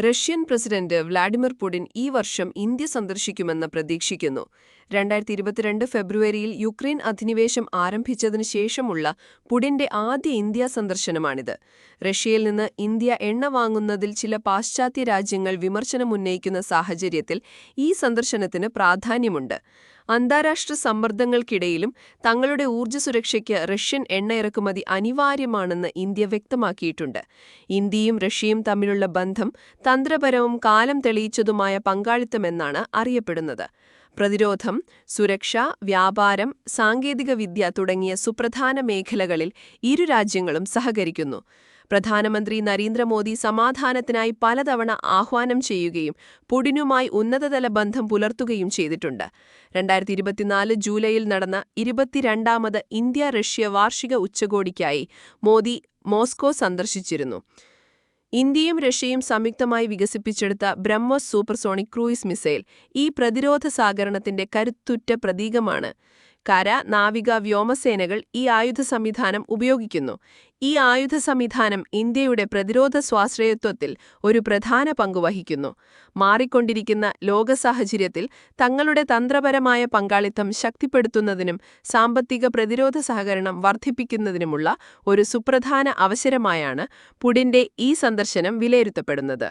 Russian president Vladimir Putin ഈ വർഷം India സന്ദർശിക്കുമെന്ന് പ്രതീക്ഷിക്കുന്നു. രണ്ടായിരത്തി ഇരുപത്തിരണ്ട് ഫെബ്രുവരിയിൽ യുക്രൈൻ അധിനിവേശം ആരംഭിച്ചതിനു ശേഷമുള്ള പുടിന്റെ ആദ്യ ഇന്ത്യ സന്ദർശനമാണിത്. റഷ്യയിൽ നിന്ന് ഇന്ത്യ എണ്ണ വാങ്ങുന്നതിൽ ചില പാശ്ചാത്യ രാജ്യങ്ങൾ വിമർശനമുന്നയിക്കുന്ന സാഹചര്യത്തിൽ ഈ സന്ദർശനത്തിന് പ്രാധാന്യമുണ്ട്. അന്താരാഷ്ട്ര സമ്മർദ്ദങ്ങൾക്കിടയിലും തങ്ങളുടെ ഊർജ സുരക്ഷയ്ക്ക് റഷ്യൻ എണ്ണ ഇറക്കുമതി അനിവാര്യമാണെന്ന് ഇന്ത്യ വ്യക്തമാക്കിയിട്ടുണ്ട്. ഇന്ത്യയും റഷ്യയും തമ്മിലുള്ള ബന്ധം തന്ത്രപരവും കാലം തെളിയിച്ചതുമായ പങ്കാളിത്തമെന്നാണ് അറിയപ്പെടുന്നത്. പ്രതിരോധം സുരക്ഷ വ്യാപാരം സാങ്കേതികവിദ്യ തുടങ്ങിയ സുപ്രധാന മേഖലകളിൽ ഇരു രാജ്യങ്ങളും സഹകരിക്കുന്നു. പ്രധാനമന്ത്രി നരേന്ദ്രമോദി സമാധാനത്തിനായി പലതവണ ആഹ്വാനം ചെയ്യുകയും പുടിനുമായി ഉന്നതതല ബന്ധം പുലർത്തുകയും ചെയ്തിട്ടുണ്ട്. രണ്ടായിരത്തി ഇരുപത്തിനാല് ജൂലൈയിൽ നടന്ന ഇരുപത്തിരണ്ടാമത് ഇന്ത്യ റഷ്യ വാർഷിക ഉച്ചകോടിക്കായി മോദി മോസ്കോ സന്ദർശിച്ചിരുന്നു. ഇന്ത്യയും റഷ്യയും സംയുക്തമായി വികസിപ്പിച്ചെടുത്ത ബ്രഹ്മോസ് സൂപ്പർസോണിക് ക്രൂയിസ് മിസൈൽ ഈ പ്രതിരോധ സാഗരണത്തിന്റെ കരുത്തുറ്റ പ്രതീകമാണ്. കര നാവിക വ്യോമസേനകൾ ഈ ആയുധ സംവിധാനം ഉപയോഗിക്കുന്നു. ഈ ആയുധ സംവിധാനം ഇന്ത്യയുടെ പ്രതിരോധ സ്വാശ്രയത്വത്തിൽ ഒരു പ്രധാന പങ്ക് വഹിക്കുന്നു. മാറിക്കൊണ്ടിരിക്കുന്ന ലോക സാഹചര്യത്തിൽ തങ്ങളുടെ തന്ത്രപരമായ പങ്കാളിത്തം ശക്തിപ്പെടുത്തുന്നതിനും സാമ്പത്തിക പ്രതിരോധ സഹകരണം വർദ്ധിപ്പിക്കുന്നതിനുമുള്ള ഒരു സുപ്രധാന അവസരമായാണ് പുടിന്റെ ഈ സന്ദർശനം വിലയിരുത്തപ്പെടുന്നത്.